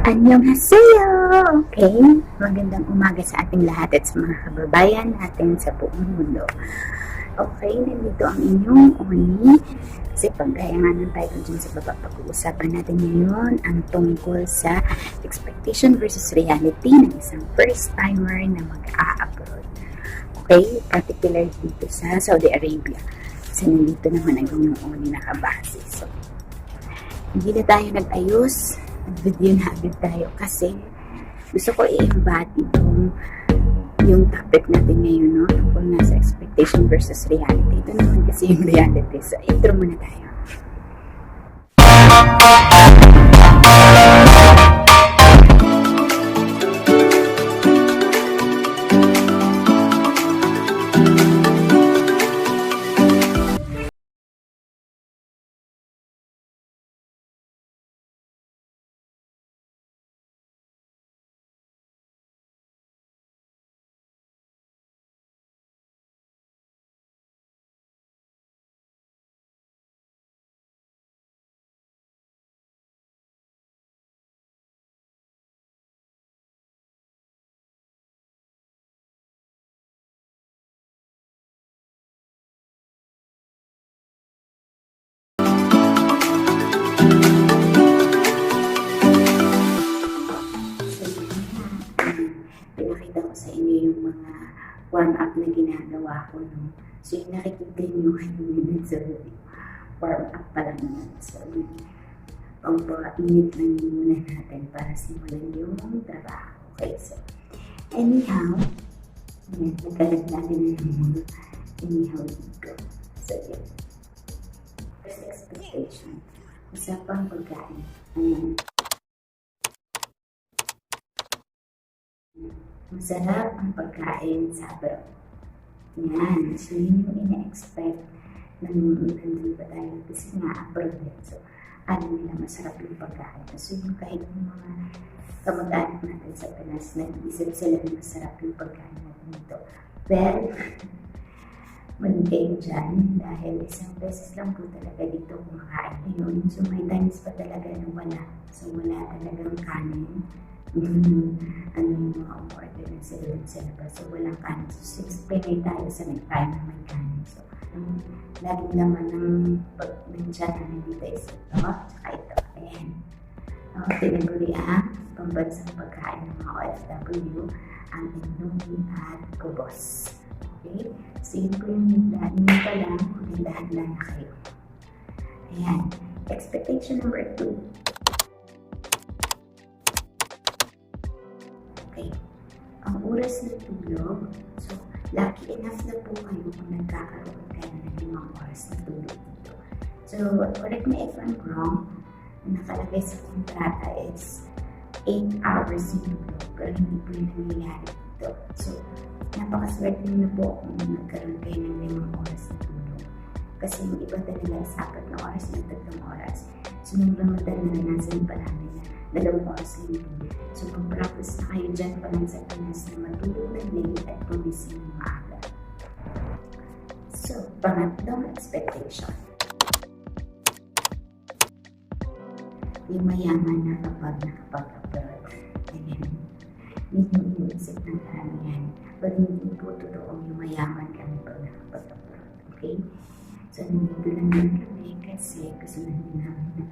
Annyeonghaseyo! Okay? Magandang umaga sa ating lahat at sa mga kababayan natin sa buong mundo. Okay, nandito ang inyong Oni. Kasi paggaya nga ng title dyan sa baba, pag-uusapan natin ngayon ang tungkol sa expectation versus reality ng isang first-timer na mag-a-abroad. Okay? Particular dito sa Saudi Arabia. Kasi nandito naman ang inyong Oni nakabase. So, hindi na tayo nag-ayos video na agad tayo kasi gusto ko i-embody yung yung topic natin ngayon, no? Tungkol na sa expectation versus reality. Ito naman kasi yung reality. So, intro muna tayo. Ko sa inyo yung mga warm-up na ginagawa ko. No? So, yung nakikita nyo kanina sa warm-up pa lang naman. So, pang-init lang yun muna natin para simulan yung trabaho. Okay, so, anyhow, yan, nagkalaglagan na ng mga anyhow dito. So, yun. First expectation. Usapang pagkain. Ayan. Masarap ang pagkain sa abroad. Yan. So, yun yung ina-expect ng nandun pa tayo. Kasi nga, abroad din. So, alam nila masarap yung pagkain. So, yung kahit yung mga kamag-anak natin sa Pinas, nag-isip sila na masarap yung pagkain natin dito. Well, kayo dyan dahil isang beses lang po talaga dito kumakain ngayon. So, may times pa talaga na wala. So, wala talagang kanin. Mm, ano dun sa labas. So, walang kanin. So, since Pinay tayo sa nagkain na may kanin. So, ang naman ng pag nandiyan na nandito is ito, tsaka ito. Ayan. Uh, tinaguri ang pambansang pagkain ng mga OFW, ang indomie at kubos. Okay? So, yun po yung dahan nyo pa lang, dahan lang na kayo. Ayan. Expectation number two. Okay. Ang oras ng tulog, so, lucky enough na po kayo kung nagkakaroon kayo ng limang oras na tulog dito. So, correct me if I'm wrong, nakalagay sa kontrata is 8 hours yung tulog, pero hindi po yung nangyayari dito. So, napakaswerte na po kung nagkaroon kayo ng limang oras na tulog. Kasi yung iba talaga sa apat na oras na tatlong oras. So, nung Ramadan naranasan pa namin na oras lang yung tulog. So, mag-practice na kayo dyan pa lang sa Pinas na matulog ng late at gumising ng maaga. So, pangatlong expectation. Yung mayaman na kapag nakapag-abroad. Ganyan. Yun yung iniisip ng karamihan. Pero hindi po totoo yung mayaman kami pag nakapag-abroad. Okay? So, nandito lang din kami kasi gusto na din namin na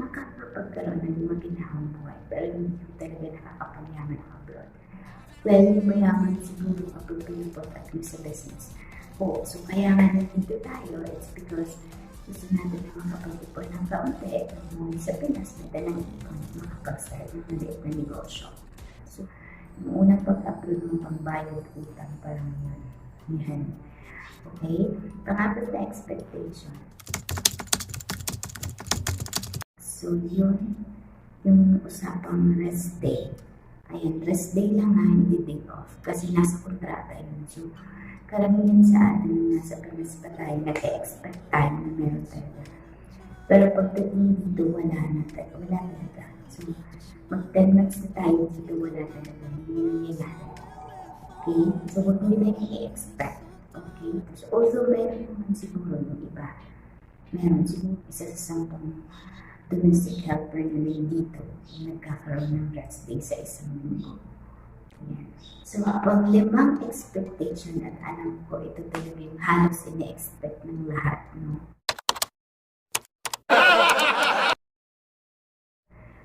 makakapagkaroon ng maginahang buhay. Pero hindi ko talaga nakakapagyaman abroad. Well, yung mayaman siguro kapag pinipot at yung sa business. Oo, so kaya nga nandito tayo, it's because gusto natin na makapag-ipon ng kaunti at umuwi sa Pinas, may dalang ipon makapag-start ng maliit na negosyo. So, yung unang pag-upload ng pangbayad utang parang yun. Yan. Okay? Pangapat na expectation. So, yun yung usapang rest day. Ayan, rest day lang nga, hindi day off. Kasi nasa kontrata yun. So, karamihan sa atin nasa Pinas pa tayo, nag-expect tayo na meron talaga. Pero pagdating dito, wala na talaga. Wala talaga. So, mag 10 months na tayo dito, wala talaga. Hindi nangyayari. Okay? So, huwag nyo na i-expect. Okay? So, although meron naman siguro yung iba. Meron siguro isa sa sampung domestic helper na din dito yung nagkakaroon ng rest day sa isang linggo. Ayan. So, pang limang expectation at alam ko ito talaga yung halos ine-expect ng lahat. No?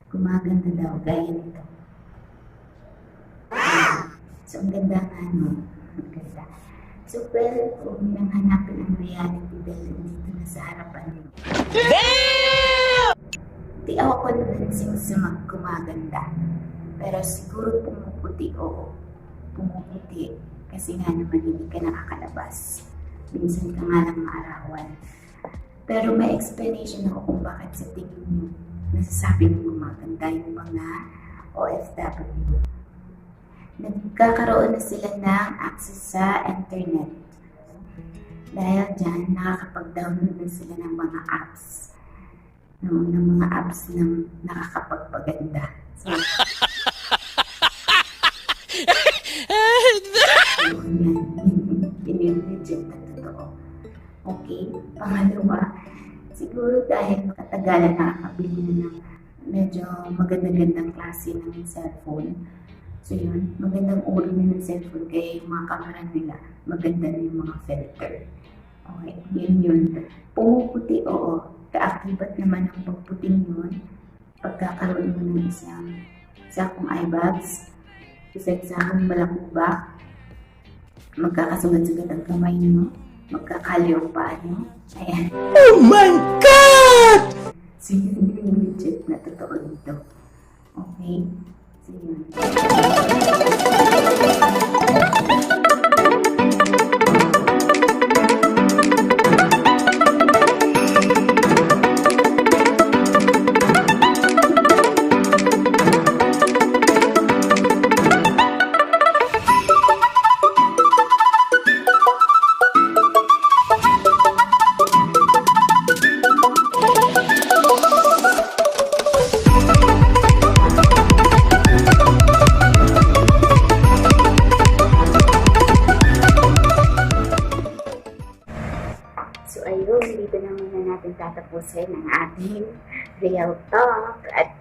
Gumaganda daw, gaya nito. So, ang ganda nga, no? Ang ganda. So, well, kung nang hanapin ang reality dahil dito na sa harapan niyo. Di ako convincing sa mag gumaganda. Pero siguro pumuputi, oo. Pumuputi. Kasi nga naman hindi ka nakakalabas. Minsan ka nga lang maarawan. Pero may explanation ako kung bakit sa tingin niyo nasasabi ng gumaganda yung mga OFW. Nagkakaroon na sila ng access sa internet. Dahil dyan, nakakapag-download na sila ng mga apps. No, ng mga apps na nakakapagpaganda. So, so yan, legit na totoo. Okay, pangalawa, siguro dahil katagalan nakakabili na ng medyo maganda-gandang klase ng cellphone. So yun, magandang uri na ng cellphone kaya yung mga camera nila, maganda na yung mga filter. Okay, yun yun. Pumuputi, oo. Kaakibat naman ang pagputing yun. Pagkakaroon mo ng isang isa kong eye bags, isa isa kong balakubak, magkakasugat-sugat ang kamay mo, magkakaliw ang paa nyo. Ayan. Oh my God! So, yun yung legit na totoo dito. Okay? So, yun. So, ayun, dito na muna natin tatapusin ang ating real talk at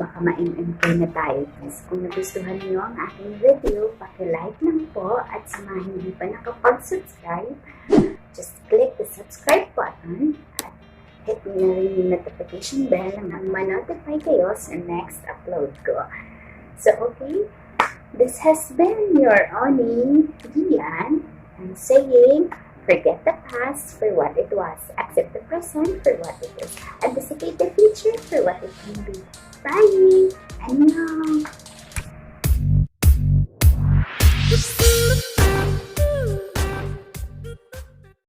baka ma-MMK na tayo. Please, kung nagustuhan niyo ang aking video, paki-like lang po at sa mga hindi pa nakapag-subscribe, just click the subscribe button at hit niyo na rin yung notification bell na ma-notify kayo sa next upload ko. So, okay, this has been your Oni Dian and saying, Forget the past for what it was. Accept the present for what it is. Anticipate the future for what it can be. Bye! Annyeong!